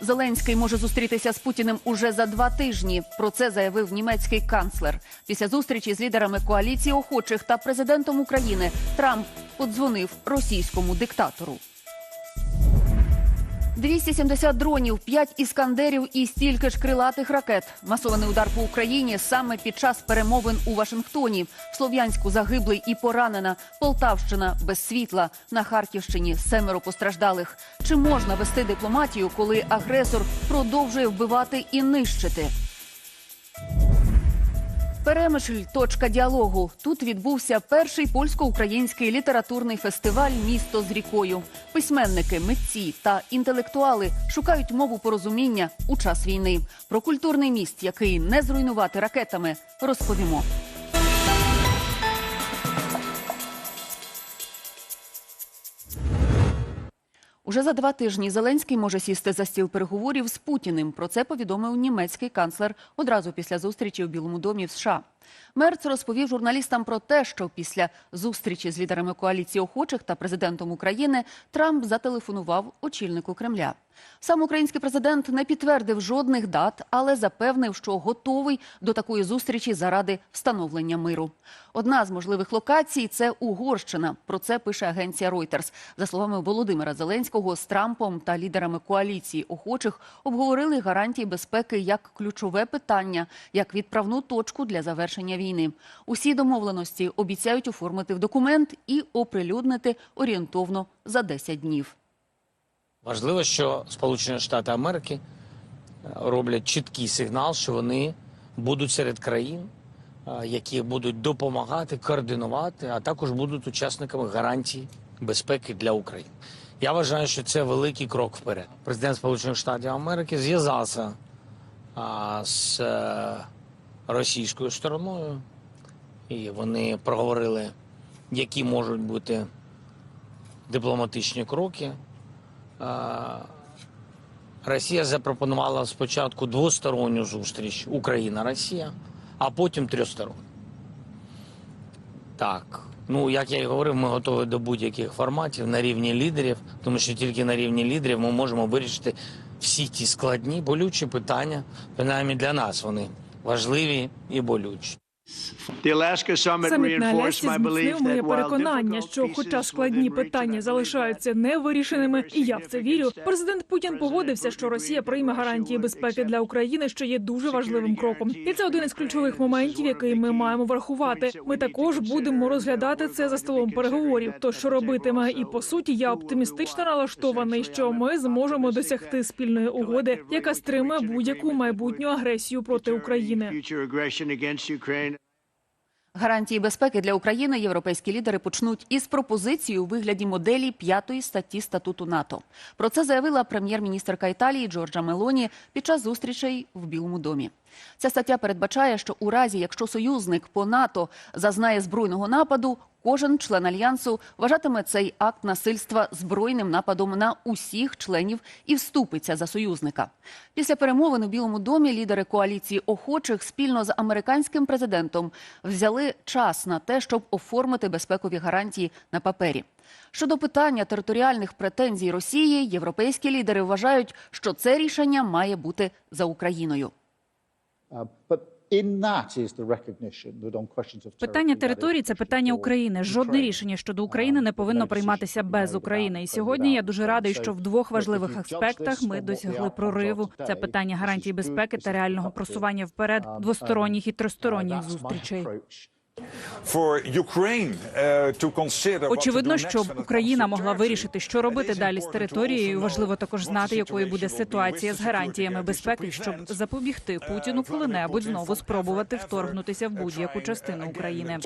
Зеленський може зустрітися з Путіним уже за два тижні. Про це заявив німецький канцлер. Після зустрічі з лідерами коаліції охочих та президентом України Трамп подзвонив російському диктатору. 270 дронів, 5 іскандерів і стільки ж крилатих ракет. Масований удар по Україні саме під час перемовин у Вашингтоні. В Слов'янську загиблий і поранена. Полтавщина без світла. На Харківщині семеро постраждалих. Чи можна вести дипломатію, коли агресор продовжує вбивати і нищити? Перемишль точка діалогу. Тут відбувся перший польсько-український літературний фестиваль Місто з рікою. Письменники, митці та інтелектуали шукають мову порозуміння у час війни. Про культурний міст, який не зруйнувати ракетами, розповімо. Уже за два тижні Зеленський може сісти за стіл переговорів з Путіним. Про це повідомив німецький канцлер одразу після зустрічі в Білому домі в США. Мерц розповів журналістам про те, що після зустрічі з лідерами коаліції охочих та президентом України Трамп зателефонував очільнику Кремля. Сам український президент не підтвердив жодних дат, але запевнив, що готовий до такої зустрічі заради встановлення миру. Одна з можливих локацій це Угорщина. Про це пише агенція Reuters. За словами Володимира Зеленського, з Трампом та лідерами коаліції охочих обговорили гарантії безпеки як ключове питання, як відправну точку для завершення війни. Усі домовленості обіцяють оформити в документ і оприлюднити орієнтовно за 10 днів. Важливо, що Сполучені Штати Америки е, роблять чіткий сигнал, що вони будуть серед країн, е, які будуть допомагати, координувати, а також будуть учасниками гарантій безпеки для України. Я вважаю, що це великий крок вперед. Президент Сполучених Штатів Америки зв'язався з е, російською стороною, і вони проговорили, які можуть бути дипломатичні кроки. Росія запропонувала спочатку двосторонню зустріч Україна-Росія, а потім трьохсторонню. Так. Ну, як я і говорив, ми готові до будь-яких форматів на рівні лідерів, тому що тільки на рівні лідерів ми можемо вирішити всі ті складні, болючі питання. Принаймні для нас вони важливі і болючі. Саміт на Алясці зміцнив моє переконання, що, хоча складні питання залишаються невирішеними, і я в це вірю. Президент Путін погодився, що Росія прийме гарантії безпеки для України, що є дуже важливим кроком. І це один із ключових моментів, який ми маємо врахувати. Ми також будемо розглядати це за столом переговорів. То що робитиме, і по суті, я оптимістично налаштований, що ми зможемо досягти спільної угоди, яка стримає будь-яку майбутню агресію проти України. Гарантії безпеки для України європейські лідери почнуть із пропозиції у вигляді моделі п'ятої статті статуту НАТО. Про це заявила прем'єр-міністерка Італії Джорджа Мелоні під час зустрічей в Білому домі. Ця стаття передбачає, що у разі, якщо союзник по НАТО зазнає збройного нападу, кожен член альянсу вважатиме цей акт насильства збройним нападом на усіх членів і вступиться за союзника. Після перемовин у Білому домі лідери коаліції охочих спільно з американським президентом взяли час на те, щоб оформити безпекові гарантії на папері. Щодо питання територіальних претензій Росії, європейські лідери вважають, що це рішення має бути за Україною. Питання території це питання України. Жодне рішення щодо України не повинно прийматися без України. І сьогодні я дуже радий, що в двох важливих аспектах ми досягли прориву. Це питання гарантій безпеки та реального просування вперед двосторонніх і тристоронніх зустрічей. Очевидно, щоб Україна могла вирішити, що робити далі з територією. Важливо також знати, якою буде ситуація з гарантіями безпеки, щоб запобігти Путіну коли-небудь знову спробувати вторгнутися в будь-яку частину України.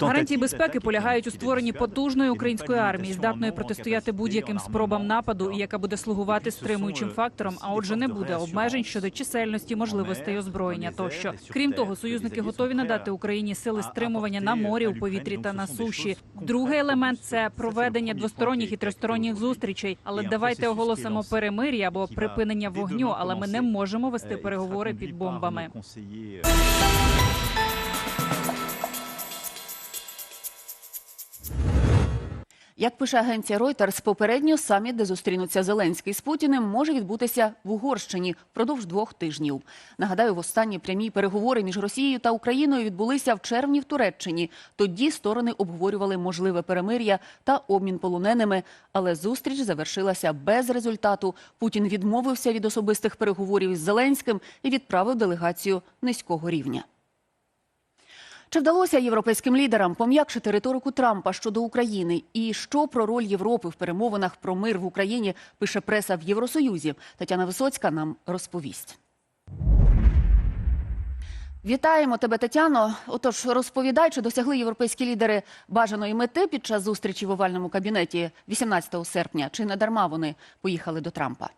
Гарантії безпеки полягають у створенні потужної української армії, здатної протистояти будь-яким спробам нападу, і яка буде слугувати стримуючим фактором. А отже, не буде обмежень щодо чисельності, можливостей озброєння. Тощо, крім того, союзники готові надати Україні сили стримування на морі, у повітрі та на суші. Другий елемент це проведення двосторонніх і тристоронніх зустрічей. Але давайте оголосимо перемир'я або припинення вогню, але ми не можемо вести переговори під бомбами. Як пише агенція Reuters, попередньо саміт, де зустрінуться Зеленський з Путіним, може відбутися в Угорщині впродовж двох тижнів. Нагадаю, в останні прямі переговори між Росією та Україною відбулися в червні в Туреччині. Тоді сторони обговорювали можливе перемир'я та обмін полоненими, але зустріч завершилася без результату. Путін відмовився від особистих переговорів із Зеленським і відправив делегацію низького рівня. Чи вдалося європейським лідерам пом'якшити риторику Трампа щодо України? І що про роль Європи в перемовинах про мир в Україні пише преса в Євросоюзі? Тетяна Висоцька нам розповість. Вітаємо тебе, Тетяно. Отож, розповідай, чи досягли європейські лідери бажаної мети під час зустрічі в овальному кабінеті 18 серпня? Чи не дарма вони поїхали до Трампа?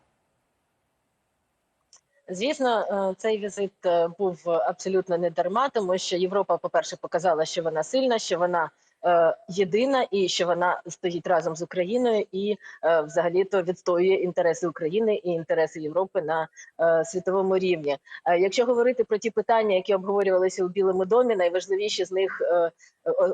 Звісно, е, цей візит е, був абсолютно не дарма, тому що Європа, по-перше, показала, що вона сильна, що вона єдина і що вона стоїть разом з Україною і е, взагалі-то відстоює інтереси України і інтереси Європи на е, світовому рівні. Е, якщо говорити про ті питання, які обговорювалися у Білому домі, найважливіші з них е,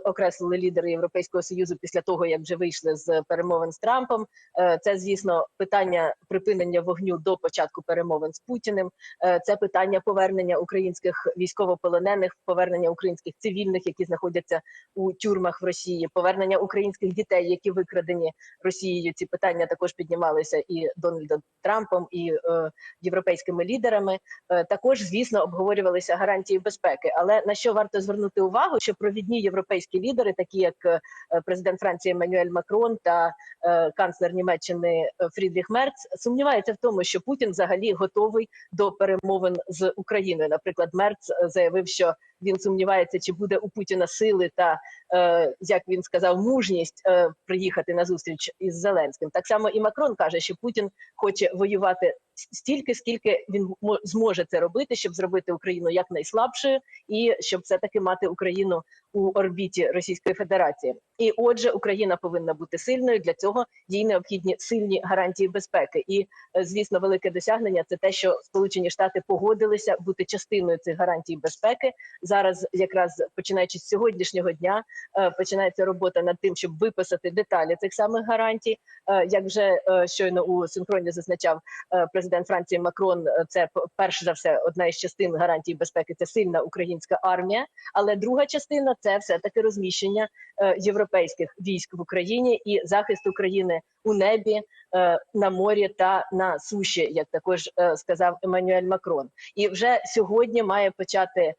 окреслили лідери Європейського союзу після того, як вже вийшли з перемовин з Трампом. Е, Це, звісно, питання припинення вогню до початку перемовин з Путіним. Е, Це питання повернення українських військовополонених, повернення українських цивільних, які знаходяться у тюрмах в Росії, повернення українських дітей, які викрадені Росією. Ці питання також піднімалися і Дональдом Трампом, і е, європейськими лідерами. Е, також, звісно, обговорювалися гарантії безпеки. Але на що варто звернути увагу, що провідні європейські лідери, такі як е, президент Франції Еммануель Макрон та е, канцлер Німеччини е, Фрідріх Мерц, сумніваються в тому, що Путін взагалі готовий до перемовин з Україною. Наприклад, Мерц е, заявив, що він сумнівається, чи буде у Путіна сили та е, як він сказав, мужність е, приїхати на зустріч із Зеленським. Так само і Макрон каже, що Путін хоче воювати стільки, скільки він мо- зможе це робити, щоб зробити Україну якнайслабшою, і щоб все таки мати Україну у орбіті Російської Федерації. І отже, Україна повинна бути сильною. Для цього їй необхідні сильні гарантії безпеки. І е, звісно, велике досягнення це те, що Сполучені Штати погодилися бути частиною цих гарантій безпеки. Зараз, якраз починаючи з сьогоднішнього дня, е, починається робота над тим, щоб виписати деталі цих самих гарантій. Е, Як вже щойно у синхроні зазначав е, президент Франції Макрон, е, це перш за все одна із частин гарантій безпеки. Це сильна українська армія. Але друга частина це все таки розміщення е, європейських військ в Україні і захист України у небі, е, на морі та на суші, як також сказав Еммануель Макрон. І вже сьогодні має почати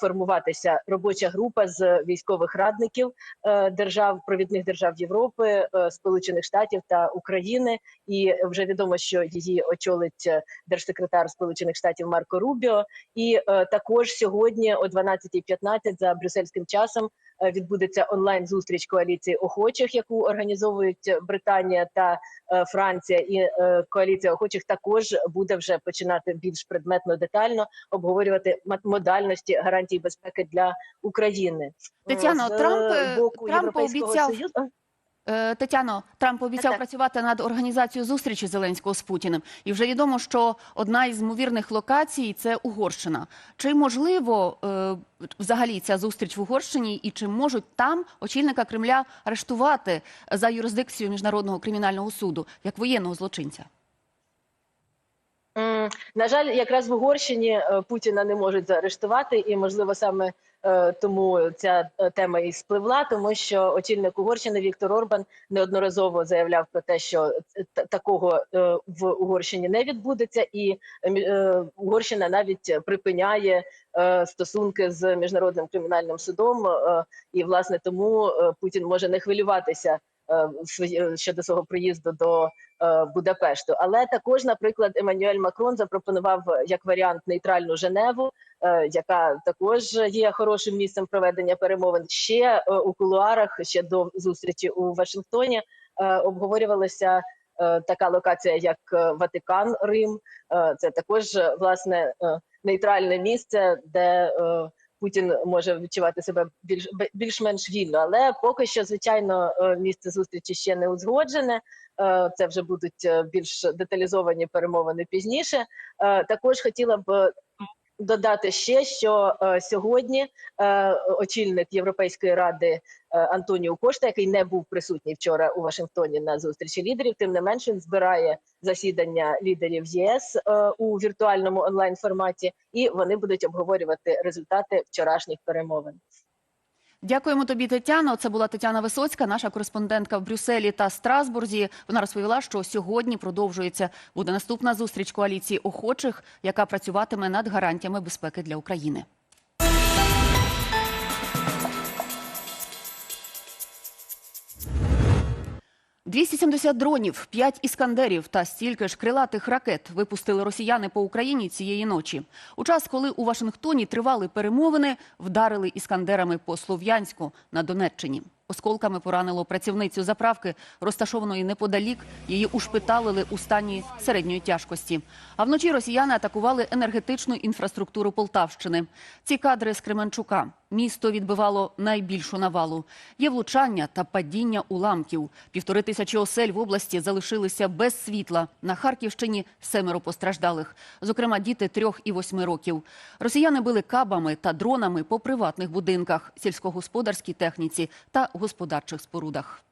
формуватися робоча група з військових радників е, держав, провідних держав Європи, е, Сполучених Штатів та України. І вже відомо, що її очолить е, держсекретар Сполучених Штатів Марко Рубіо. І е, також сьогодні о 12.15 за брюссельським часом е, відбудеться онлайн зустріч коаліції охочих, яку організовують Британія та е, Франція. І е, коаліція охочих також буде вже починати більш предметно детально обговорювати модальності гарантій безпеки для України. Тетяно, З Трамп, е, боку Трамп обіцяв- Союзу. Е, Тетяно, Трамп обіцяв працювати над організацією зустрічі Зеленського з Путіним. І вже відомо, що одна із ймовірних локацій це Угорщина. Чи можливо е, взагалі ця зустріч в Угорщині, і чи можуть там очільника Кремля арештувати за юрисдикцією міжнародного кримінального суду як воєнного злочинця? На жаль, якраз в Угорщині е, Путіна не можуть заарештувати, і можливо саме е, тому ця е, тема і спливла, тому що очільник Угорщини Віктор Орбан неодноразово заявляв про те, що такого в Угорщині не відбудеться, і Угорщина навіть припиняє стосунки з міжнародним кримінальним судом. І власне тому Путін може не хвилюватися щодо свого приїзду до е, Будапешту. Але також, наприклад, Еммануель Макрон запропонував е, як варіант нейтральну Женеву, е, яка також є хорошим місцем проведення перемовин. Ще е, у кулуарах, ще до зустрічі у Вашингтоні, е, обговорювалася. е, Така локація, як е, Ватикан, Рим, Е, це також е, власне е, нейтральне місце, де е, Путін може відчувати себе більш більш-менш вільно. Але поки що, звичайно, е, місце зустрічі ще не узгоджене. Е, Це вже будуть е, більш деталізовані перемовини пізніше. Також хотіла б додати ще, що е, сьогодні е, очільник Європейської ради Антоніо Кошта, який не був присутній вчора у Вашингтоні на зустрічі лідерів, тим не менше він збирає засідання лідерів ЄС е, у віртуальному онлайн форматі, і вони будуть обговорювати результати вчорашніх перемовин. Дякуємо тобі, Тетяно. Це була Тетяна Висоцька, наша кореспондентка в Брюсселі та Страсбурзі. Вона розповіла, що сьогодні продовжується буде наступна зустріч коаліції охочих, яка працюватиме над гарантіями безпеки для України. «270 дронів, 5 іскандерів та стільки ж крилатих ракет випустили росіяни по Україні цієї ночі. У час, коли у Вашингтоні тривали перемовини, вдарили іскандерами по Слов'янську на Донеччині. Осколками поранило працівницю заправки, розташованої неподалік. Її ушпиталили у стані середньої тяжкості. А вночі росіяни атакували енергетичну інфраструктуру Полтавщини. Ці кадри з Кременчука. Місто відбивало найбільшу навалу. Є влучання та падіння уламків. Півтори тисячі осель в області залишилися без світла. На Харківщині семеро постраждалих, зокрема діти трьох і восьми років. Росіяни били кабами та дронами по приватних будинках, сільськогосподарській техніці та господарчих спорудах.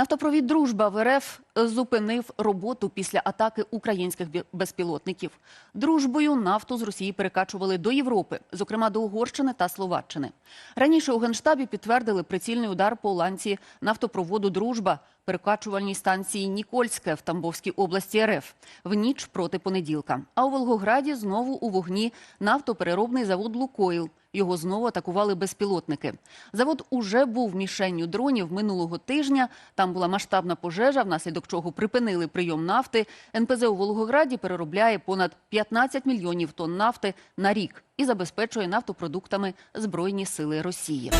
Нафтопровід Дружба в РФ зупинив роботу після атаки українських безпілотників. Дружбою нафту з Росії перекачували до Європи, зокрема до Угорщини та Словаччини. Раніше у генштабі підтвердили прицільний удар по ланці нафтопроводу Дружба перекачувальній станції Нікольське в Тамбовській області РФ в ніч проти понеділка. А у Волгограді знову у вогні нафтопереробний завод Лукойл. Його знову атакували безпілотники. Завод уже був мішенню дронів минулого тижня. Там була масштабна пожежа, внаслідок чого припинили прийом нафти. НПЗ у Волгограді переробляє понад 15 мільйонів тонн нафти на рік і забезпечує нафтопродуктами Збройні сили Росії.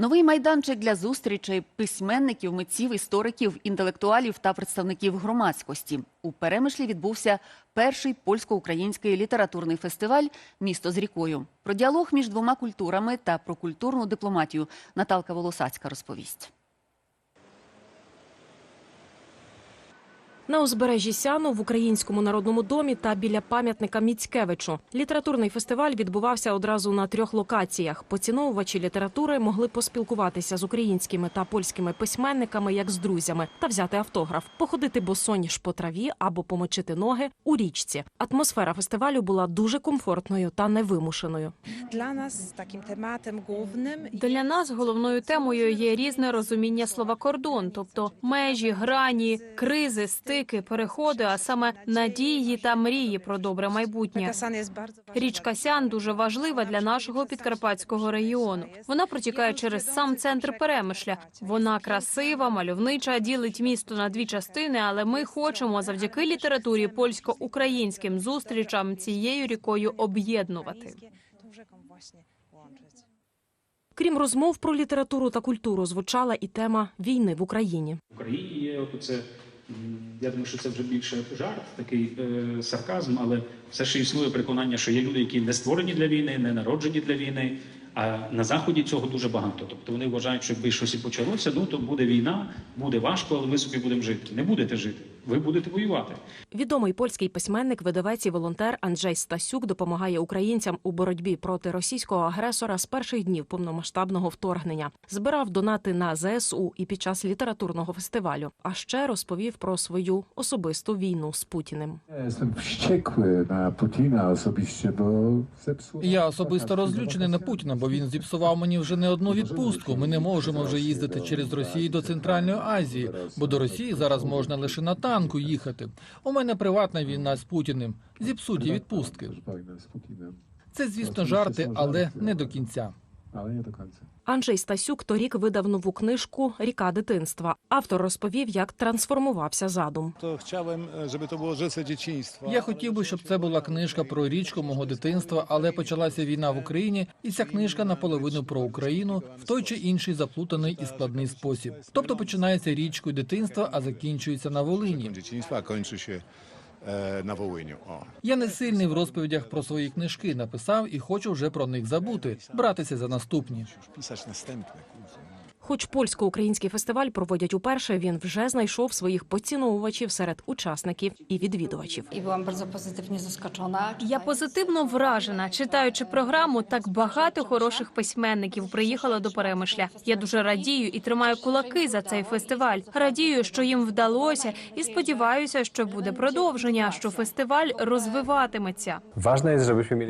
Новий майданчик для зустрічей письменників, митців, істориків, інтелектуалів та представників громадськості. У Перемишлі відбувся перший польсько-український літературний фестиваль Місто з рікою. Про діалог між двома культурами та про культурну дипломатію Наталка Волосацька розповість. На узбережжі Сяну в Українському народному домі та біля пам'ятника Міцкевичу. Літературний фестиваль відбувався одразу на трьох локаціях. Поціновувачі літератури могли поспілкуватися з українськими та польськими письменниками як з друзями та взяти автограф, походити босоніж по траві або помочити ноги у річці. Атмосфера фестивалю була дуже комфортною та невимушеною. Dla nas takim tematem głównym Для нас головною темою є різне розуміння слова кордон, тобто межі, грані, кризи, стики, переходи, а саме надії та мрії про добре майбутнє. Річка Сян дуже важлива для нашого підкарпатського регіону. Вона протікає через сам центр Перемишля. Вона красива, мальовнича, ділить місто на дві частини. Але ми хочемо завдяки літературі польсько-українським зустрічам цією рікою об'єднувати. Крім розмов про літературу та культуру, звучала і тема війни в Україні. В Україні є от оце, м, я думаю, що це вже більше жарт, такий е, сарказм, але все ще існує переконання, що є люди, які не створені для війни, не народжені для війни. А на заході цього дуже багато. Тобто вони вважають, що якби щось і почалося, ну то буде війна, буде важко, але ми собі будемо жити. Не будете жити, ви будете воювати. Відомий польський письменник, видавець і волонтер Анджей Стасюк допомагає українцям у боротьбі проти російського агресора з перших днів повномасштабного вторгнення. Збирав донати на ЗСУ і під час літературного фестивалю. А ще розповів про свою особисту війну з Путіним. Na Putina osobiście, bo. Я особисто розлючений на Путіна, бо він зіпсував мені вже не одну відпустку. Ми не можемо вже їздити через Росію до Центральної Азії, бо до Росії зараз можна лише на танку їхати. У мене приватна війна з Путіним. Зіпсуті відпустки. Wojnę z Це, звісно, жарти, але не до кінця. Але не до końca. Анджей Стасюк торік видав нову книжку Ріка дитинства. Автор розповів, як трансформувався задум. Rzece. Я хотів би, щоб це була книжка про річку мого дитинства, але почалася війна в Україні, і ця книжка наполовину про Україну в той чи інший заплутаний і складний спосіб. Тобто починається річкою дитинства, а закінчується на Волині. Волиню. e, na Wołyniu. O. Я не сильний в розповідях про свої книжки. Написав і хочу вже про них забути, братися за наступні. Хоч польсько-український фестиваль проводять уперше, він вже знайшов своїх поціновувачів серед учасників і відвідувачів. I byłam bardzo pozytywnie zaskoczona. Я позитивно вражена. Читаючи програму, так багато хороших письменників приїхало до Перемишля. Я дуже радію і тримаю кулаки за цей фестиваль. Радію, що їм вдалося, і сподіваюся, що буде продовження, що фестиваль розвиватиметься.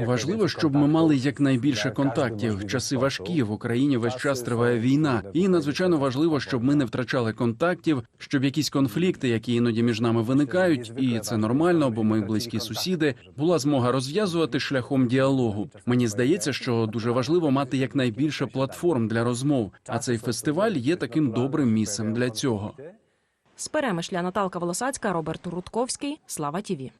Важливо, щоб ми мали якнайбільше контактів. Часи важкі в Україні весь час триває війна, надзвичайно важливо, щоб ми не втрачали контактів, щоб якісь конфлікти, які іноді між нами виникають, і це нормально, бо ми близькі сусіди. Була змога розв'язувати шляхом діалогу. Мені здається, що дуже важливо мати якнайбільше платформ для розмов. А цей фестиваль є таким добрим місцем для цього. З Перемишля Наталка Волосацька, Роберт Рудковський. Слава Тіві.